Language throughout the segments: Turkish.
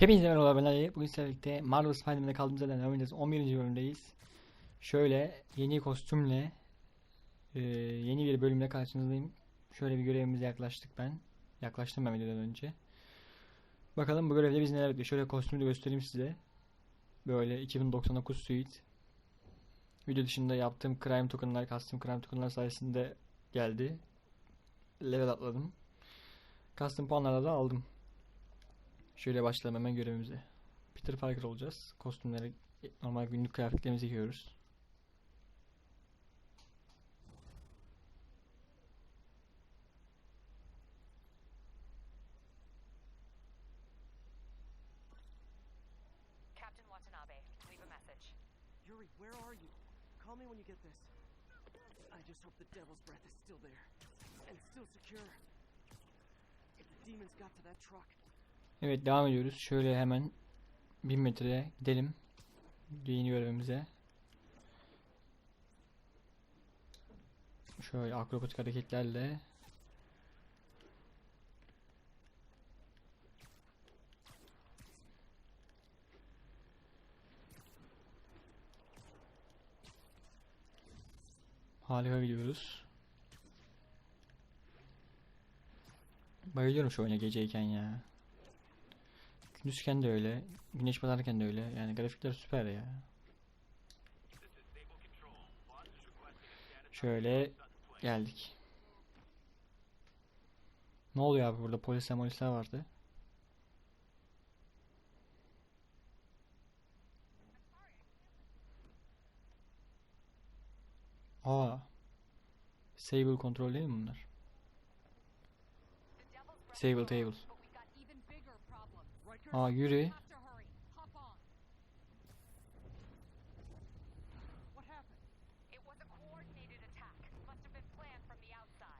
Hepinize merhabalar ben Ali. Bugün sizlerle birlikte Marvel Spider-Man'de kaldığımız yerden devam edeceğiz. 11. bölümdeyiz. Şöyle yeni kostümle e, yeni bir bölümle karşınızdayım. Şöyle bir görevimize yaklaştık ben. Yaklaştım ben videodan önce. Bakalım bu görevde biz neler bekliyor. Şöyle kostümü de göstereyim size. Böyle 2099 suite. Video dışında yaptığım crime tokenlar, custom crime tokenlar sayesinde geldi. Level atladım. Custom puanlarla da aldım. Şöyle başlayalım hemen görevimize. Peter Parker olacağız. Kostümleri normal günlük kıyafetlerimizi giyiyoruz. Captain Watanabe, leave a message. Yuri, where are you? Call me when you get this. I just hope the devil's breath is still there. And still secure. If the demons got to that truck, Evet devam ediyoruz. Şöyle hemen 1000 metreye gidelim. Yeni görevimize. Şöyle akrobatik hareketlerle Harika gidiyoruz. Bayılıyorum şu oyuna geceyken ya. Gündüzken de öyle. Güneş batarken de öyle. Yani grafikler süper ya. Şöyle geldik. Ne oluyor abi burada polisler polisler vardı. Aa. Sable kontrol değil mi bunlar? Sable table. Aa yürü.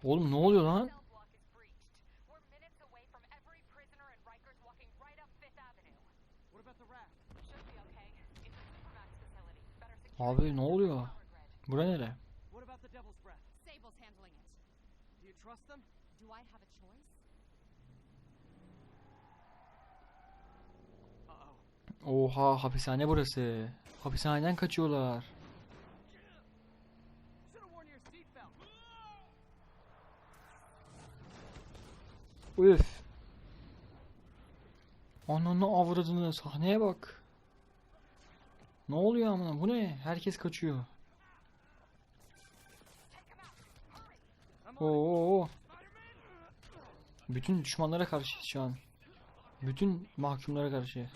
Oğlum ne oluyor lan? Abi ne oluyor? Bura nere? Do you trust them? Do I have a Oha hapishane burası. Hapishaneden kaçıyorlar. Üf. Ananı avradını sahneye bak. Ne oluyor amına? Bu ne? Herkes kaçıyor. Oo. Bütün düşmanlara karşı şu an. Bütün mahkumlara karşı.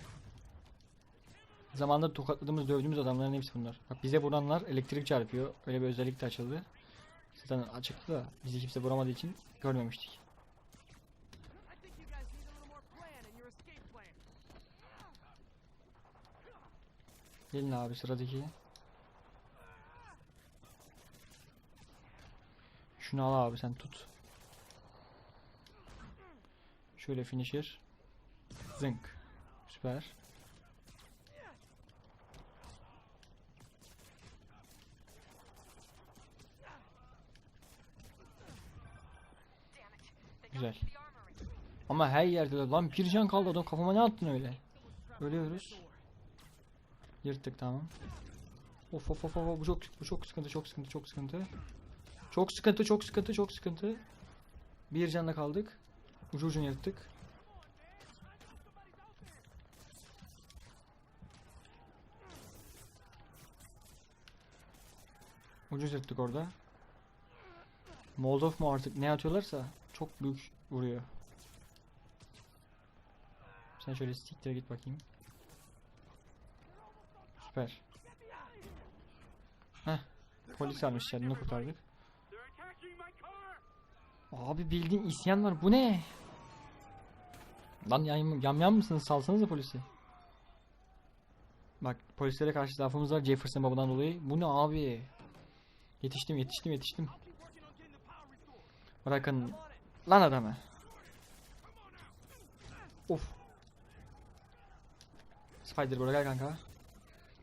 Zamanında tokatladığımız, dövdüğümüz adamların hepsi bunlar. Bak bize vuranlar elektrik çarpıyor. Öyle bir özellik de açıldı. Zaten açıktı da bizi kimse vuramadığı için görmemiştik. Gelin abi sıradaki. Şunu al abi sen tut. Şöyle finisher. Zınk. Süper. Güzel. Ama her yerde de- lan bir can kaldı adam kafama ne attın öyle? Ölüyoruz. Yırttık tamam. Of of of of bu çok bu çok sıkıntı çok sıkıntı çok sıkıntı. Çok sıkıntı çok sıkıntı çok sıkıntı. Bir canla kaldık. Ucu ucunu yırttık. Ucuz yırttık orada. Moldov mu artık ne atıyorlarsa çok büyük vuruyor. Sen şöyle siktir git bakayım. Süper. Heh. Polis almış kendini kurtardık. Abi bildiğin isyan var. Bu ne? Lan yam yam, yam mısınız? Salsanıza polisi. Bak polislere karşı zaafımız var Jefferson babadan dolayı. Bu ne abi? Yetiştim yetiştim yetiştim. Bırakın lan adamı. Of. Spider buraya gel kanka.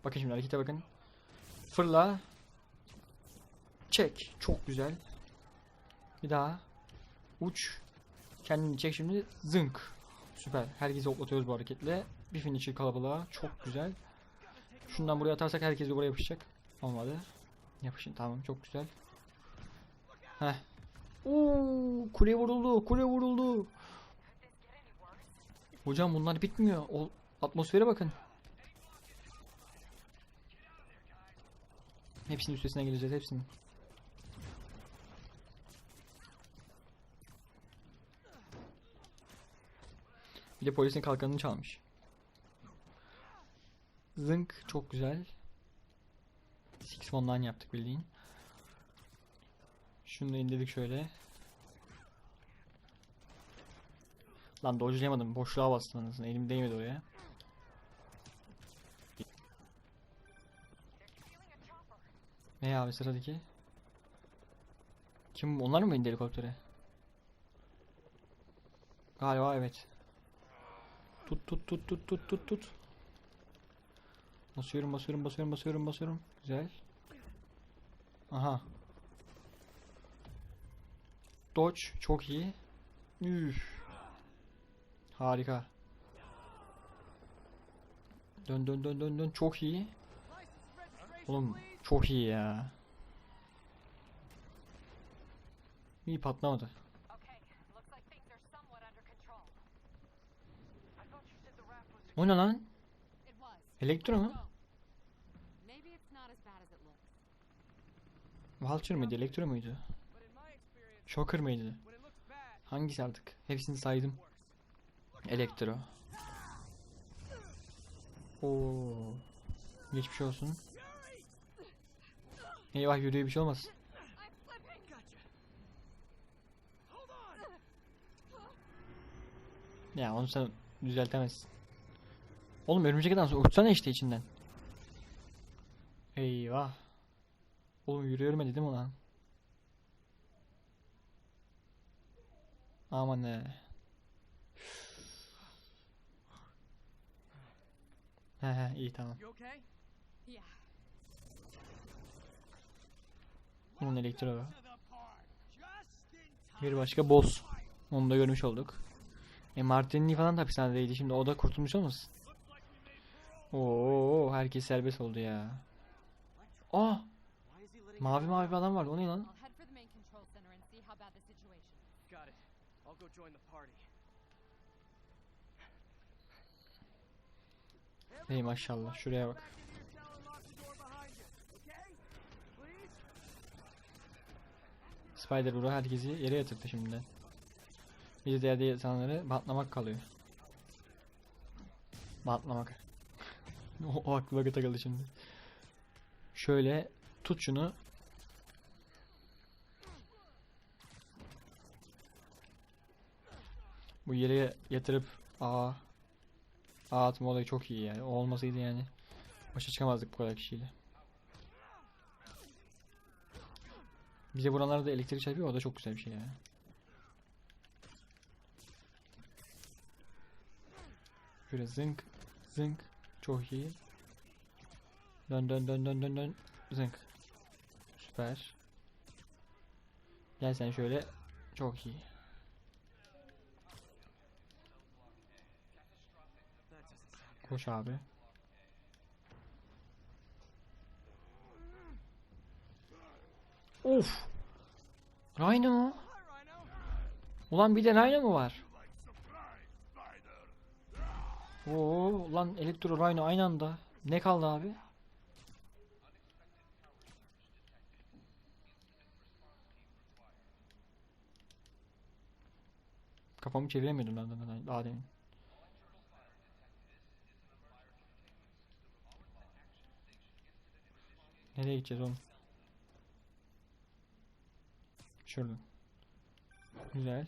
Bakın şimdi harekete bakın. Fırla. Çek. Çok güzel. Bir daha. Uç. Kendini çek şimdi. Zınk. Süper. Herkesi hoplatıyoruz bu hareketle. Bir finisher kalabalığa. Çok güzel. Şundan buraya atarsak herkes de buraya yapışacak. Olmadı. Yapışın tamam çok güzel. Heh. Oo, kule vuruldu. Kule vuruldu. Hocam bunlar bitmiyor. O atmosfere bakın. Hepsinin üstesine geleceğiz hepsinin. Bir de polisin kalkanını çalmış. Zınk çok güzel. Six yaptık bildiğin. Şunu da indirdik şöyle. Lan dodge'layamadım. Boşluğa bastım anasını. Elim değmedi oraya. Ne abi sıradaki? Kim? Onlar mı indi helikoptere? Galiba evet. Tut tut tut tut tut tut tut. Basıyorum basıyorum basıyorum basıyorum basıyorum. Güzel. Aha. Dodge çok iyi. Üf. Harika. Dön dön dön dön dön çok iyi. Oğlum çok iyi ya. İyi patlamadı. O ne lan? Elektro mu? Vulture mıydı? Elektro muydu? Shocker mıydı? Hangisi artık? Hepsini saydım. Elektro. Oo. Geçmiş olsun. Eyvah yürüye bir şey olmaz. Ya onu sen düzeltemezsin. Oğlum örümcek adam uçsana işte içinden. Eyvah. Oğlum yürüyorum dedim ulan. Aman ne. He he iyi tamam. Bunun elektro var. Bir başka boss. Onu da görmüş olduk. E Martinelli falan da hapishanedeydi. Şimdi o da kurtulmuş olmasın? Oo herkes serbest oldu ya. Aa letting mavi mavi bir adam vardı. O ne lan? Join the party. Ey maşallah şuraya bak. Spider Bro herkesi yere yatırdı şimdiden. Bir diğer insanları bantlamak kalıyor. Bantlamak. o, o aklıma takıldı şimdi. Şöyle tut şunu. Bu yere yatırıp A A atma olayı çok iyi yani. O olmasaydı yani başa çıkamazdık bu kadar kişiyle. Bize buralarda elektrik çarpıyor o da çok güzel bir şey ya. Şöyle zınk zınk çok iyi. Dön dön dön dön dön dön zınk. Süper. Gel sen şöyle çok iyi. Koş abi. Of. Rhino. Hi, Rhino. Ulan bir de Rhino mu var? Oo, ulan Elektro Rhino aynı anda. Ne kaldı abi? Kafamı çeviremiyordum ben daha demin. Nereye gideceğiz oğlum? Şuradan. Güzel.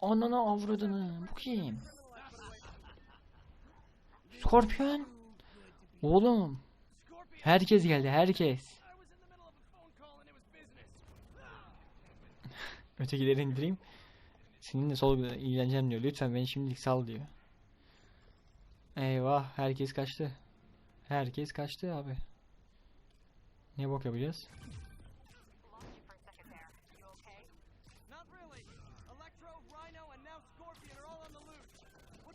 Anana avradını. Bu kim? Scorpion. Oğlum. Herkes geldi. Herkes. Ötekileri indireyim. Seninle sol ilgileneceğim diyor. Lütfen beni şimdilik sal diyor. Eyvah. Herkes kaçtı. Herkes kaçtı abi. Ne bok yapacağız?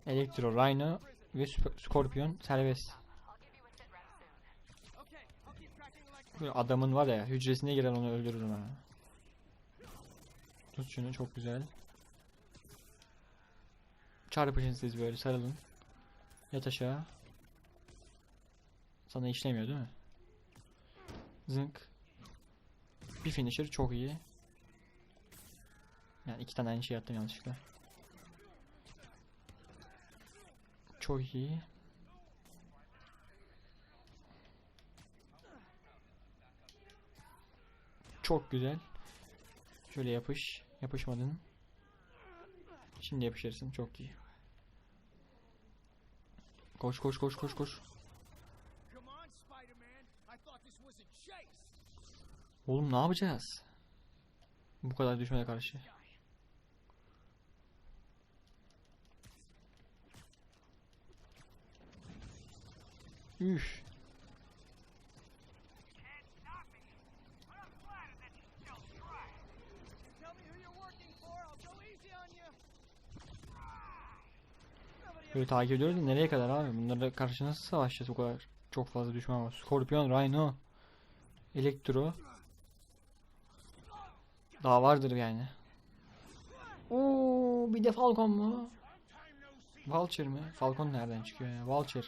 Elektro, Rhino ve Scorpion serbest. Böyle adamın var ya hücresine giren onu öldürürüm ha. Tut şunu çok güzel. Çarpışın siz böyle sarılın. Yat aşağı. Sana işlemiyor değil mi? Zınk. Bir finisher çok iyi. Yani iki tane aynı şey yaptım yanlışlıkla. Çok iyi. Çok güzel. Şöyle yapış. Yapışmadın. Şimdi yapışırsın. Çok iyi. Koş koş koş koş koş. Oğlum ne yapacağız? Bu kadar düşmene karşı. Üf. Böyle takip ediyoruz da nereye kadar abi? Bunlarla karşı nasıl savaşacağız o kadar? Çok fazla düşman var. Scorpion, Rhino, Elektro. Daha vardır yani. Oo, bir de Falcon mu? Vulture mı? Falcon nereden çıkıyor ya? Vulture.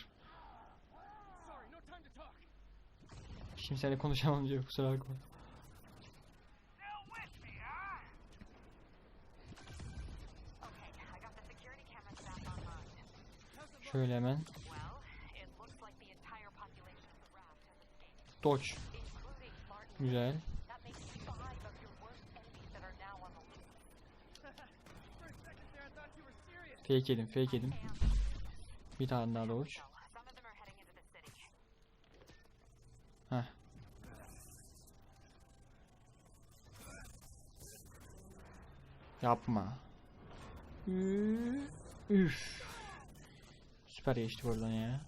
Seninle konuşamam diyor kusura bakma. Okay, I got the Fake edim, fake edim. Bir tane daha city. Heh. Yapma. Üf. Süper geçti oradan ya.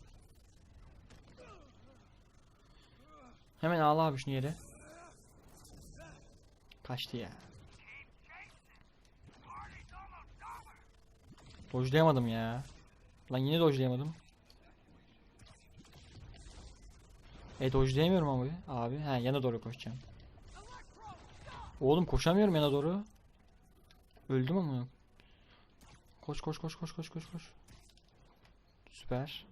Hemen ağla abi şunu yere. Kaçtı ya. Dojlayamadım ya. Lan yine dojlayamadım. E dojlayamıyorum abi. Abi he yana doğru koşacağım. Oğlum koşamıyorum yana doğru. Öldüm ama. Koş koş koş koş koş koş koş. Süper.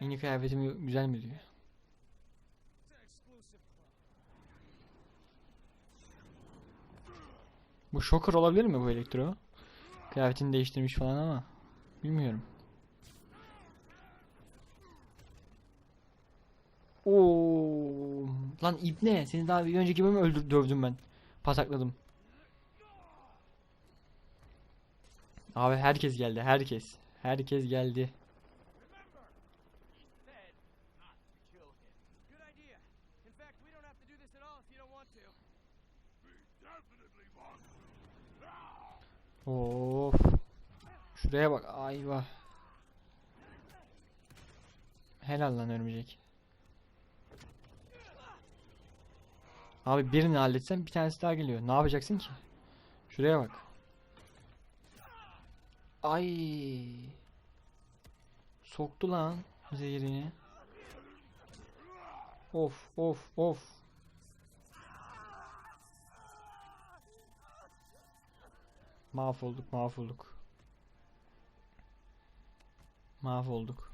Yeni kıyafetim güzel mi diyor. Bu Shocker olabilir mi bu elektro? Kıyafetini değiştirmiş falan ama. Bilmiyorum. Oo, lan ibne seni daha bir önceki bölümü öldür dövdüm ben. Pasakladım. Abi herkes geldi herkes. Herkes geldi. Of. Şuraya bak ayva. Helal lan örümcek. Abi birini halletsem bir tanesi daha geliyor. Ne yapacaksın ki? Şuraya bak. Ay. Soktu lan zehirini. Of of of. Mahvolduk mahvolduk. Mahvolduk.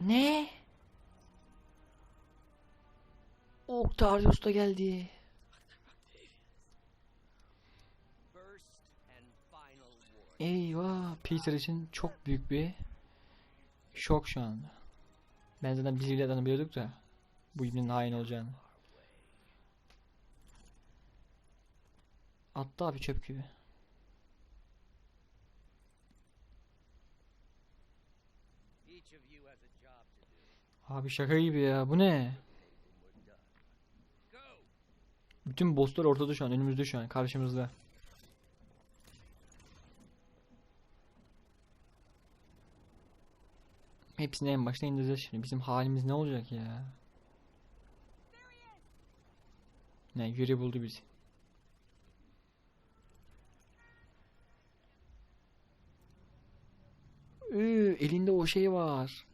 Ne? Octarius da geldi. Eyvah Peter için çok büyük bir şok şu anda. Ben zaten biz bile biliyorduk da bu ibnenin hain olacağını. Attı abi çöp do. Abi şaka gibi ya bu ne? Bütün bosslar ortada şu an önümüzde şu an karşımızda. Hepsini en başta indireceğiz şimdi. Bizim halimiz ne olacak ya? Ne Yuri buldu bizi. Elinde o şey var.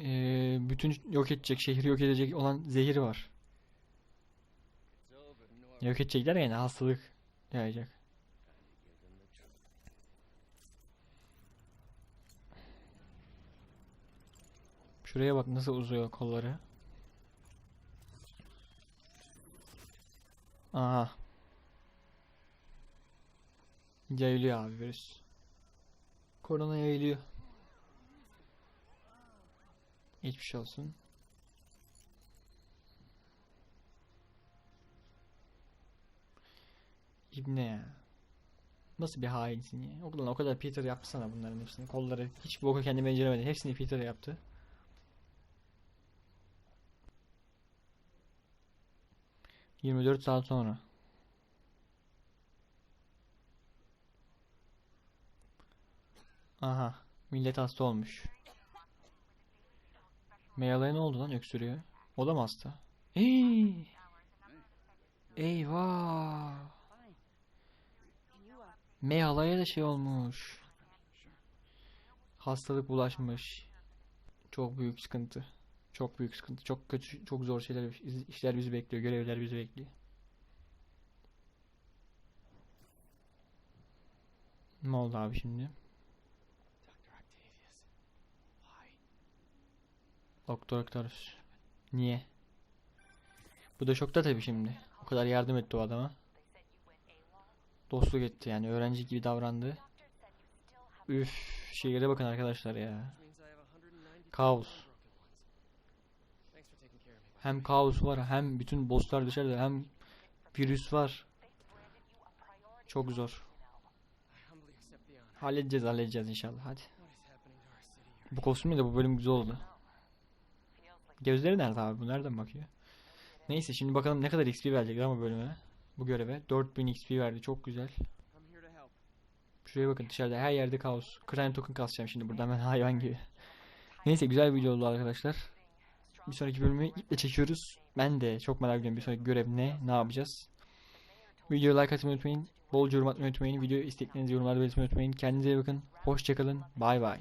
Ee, bütün yok edecek, şehri yok edecek olan zehir var. Yok edecekler yani hastalık yayacak. Şuraya bak nasıl uzuyor kolları. Aha. Yayılıyor abi virüs. Korona yayılıyor. Geçmiş olsun. İbne ya. Nasıl bir hainsin ya? O kadar, o kadar Peter yaptı sana bunların hepsini. Kolları hiç boku kendi beceremedi. Hepsini Peter yaptı. Yirmi dört saat sonra. Aha. Millet hasta olmuş. Meyalaya ne oldu lan öksürüyor? O da mı hasta? Ey! Eyvah! Meyalaya da şey olmuş. Hastalık bulaşmış. Çok büyük sıkıntı. Çok büyük sıkıntı. Çok kötü, çok zor şeyler, işler bizi bekliyor. Görevler bizi bekliyor. Ne oldu abi şimdi? Doktor Octavius. Niye? Bu da şokta tabii şimdi. O kadar yardım etti o adama. Dostluk etti yani öğrenci gibi davrandı. Üf, şehire bakın arkadaşlar ya. Which means I have 190 Kaos. Hem kaos var hem bütün bosslar dışarıda hem virüs var. Çok zor. Halledeceğiz halledeceğiz inşallah hadi. Bu kostümle de bu bölüm güzel oldu. Gözleri nerede abi bu nereden bakıyor? Neyse şimdi bakalım ne kadar XP verecekler ama bölüme. Bu göreve 4000 XP verdi çok güzel. Şuraya bakın dışarıda her yerde kaos. Crane token kasacağım şimdi buradan ben hayvan gibi. Neyse güzel bir video oldu arkadaşlar. Bir sonraki bölümü iple çekiyoruz. Ben de çok merak ediyorum bir sonraki görev ne, ne yapacağız. Videoya like atmayı unutmayın. Bolca yorum atmayı unutmayın. Video isteklerinizi yorumlarda belirtmeyi unutmayın. Kendinize iyi bakın. Hoşçakalın. Bay bay.